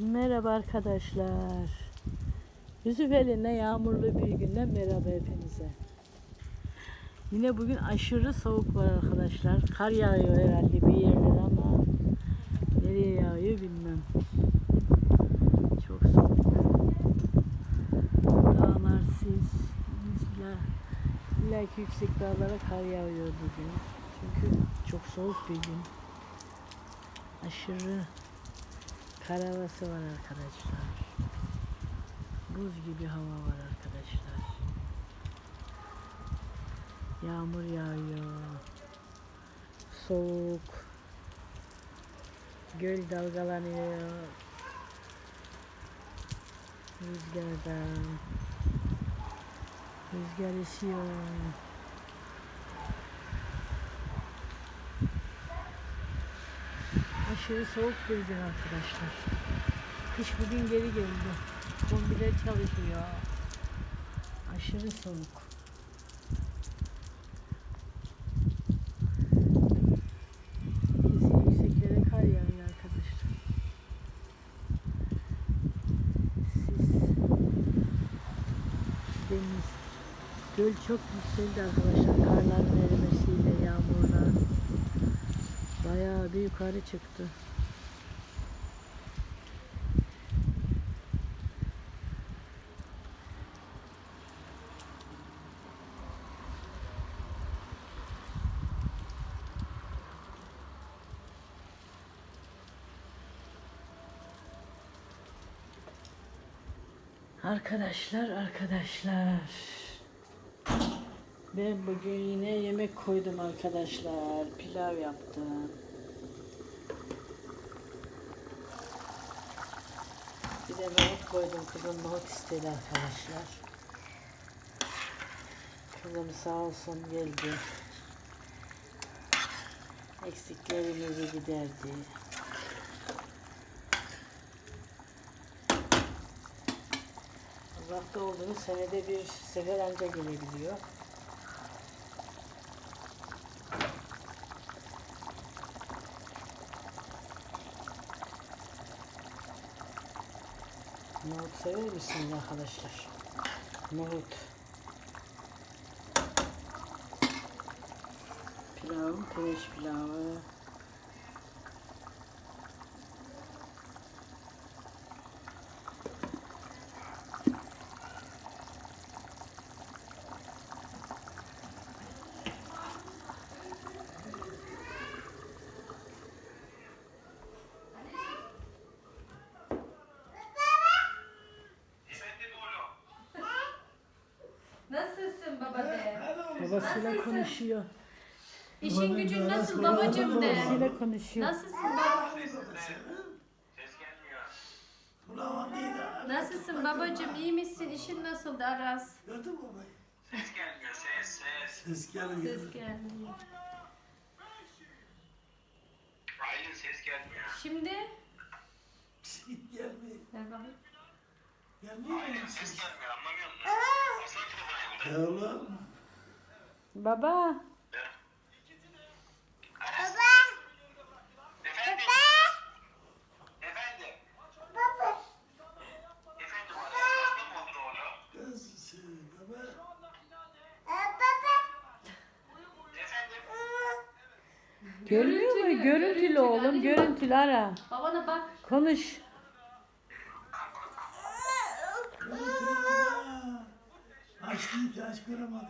Merhaba arkadaşlar. Yusufeli'ne yağmurlu bir günden merhaba hepinize. Yine bugün aşırı soğuk var arkadaşlar. Kar yağıyor herhalde bir yerler ama nereye yağıyor bilmem. Çok soğuk. Dağlar. Mesela illa ki yüksek dağlara kar yağıyor bugün. Çünkü çok soğuk bir gün. Aşırı kar havası var arkadaşlar. Buz gibi hava var arkadaşlar. Yağmur yağıyor. Soğuk. Göl dalgalanıyor. Rüzgardan. Rüzgar esiyor. Aşırı soğuk gün arkadaşlar. Kış bugün geri geldi. Kombiler çalışıyor. Aşırı soğuk. Deniz. Göl çok yükseldi arkadaşlar. Karların erimesiyle, yağmurla. Bir yukarı çıktı. Arkadaşlar, arkadaşlar. Ben bugün yine yemek koydum arkadaşlar. Pilav yaptım. De nohut koydum. Kızım nohut istedi arkadaşlar. Kızım sağ olsun geldi. Eksiklerimizi giderdi. Uzakta olduğunu senede bir sefer anca gelebiliyor. Nohut sever misiniz arkadaşlar? Nohut. Pilavım pirinç pilavı. Nasılsın baba de? Babasıyla konuşuyor. İşin gücün nasıl babacım de? Babasıyla konuşuyor. Nasılsın baba? Nasılsın babacım? İyi misin? İşin nasıldı Aras? Gördün mü babayı? Ses gelmiyor ses ses. Ses gelmiyor. Ses gelmiyor. Aylin ses gelmiyor. Şimdi? Ses gelmiyor. Ver bakayım. Gelmiyor mu ses gelmiyor anlamıyor musun? Aslan kılıfına yıldı. Ya oğlum. Baba. Efendim? Efendim? Efendim oğlum? Kız, baba. Efendim? Mu? Görüntülü, Görüntülü görüntülü, oğlum. Görüntülü ara. Babana bak. Konuş. Baba. Aç ki aç göremedim.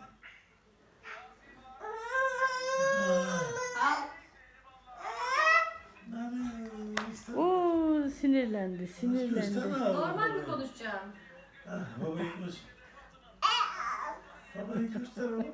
Sinirlendi. Sinirlendi. Normal mi konuşacağım? Babayı göster. Babayı göster oğlum.